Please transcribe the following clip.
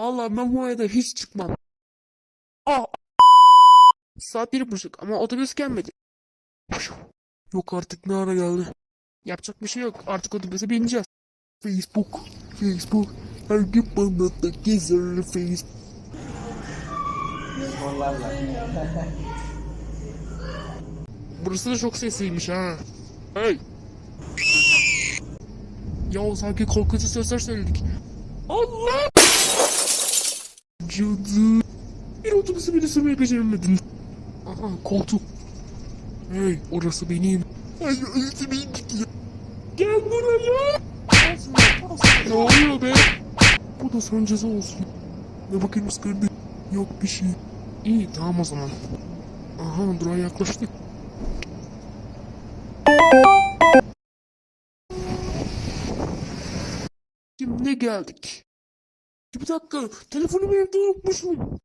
Vallahi ben bu ayda hiç çıkmam. Aa! Saat bir buçuk ama otobüs gelmedi. Yok artık ne ara geldi. Yapacak bir şey yok. Artık otobüse bineceğiz. Facebook, Facebook. Her gün bana da gezer Facebook. Burası da çok sesliymiş ha. Hey! Ya sanki korkutucu sesler söyledik. Allah! Cadı. Bir otobüsü bile sürmeyi beceremedin. Aha koltuk. Hey orası benim. Ay öyle benim gitti. Gel buraya. Aslında, aslında. Ne oluyor be? Bu da son ceza olsun. Ne bakayım ıskırdı. Yok bir şey. İyi tamam o zaman. Aha durağa yaklaştık. Şimdi geldik. Bir dakika, telefonumu evde unutmuşum.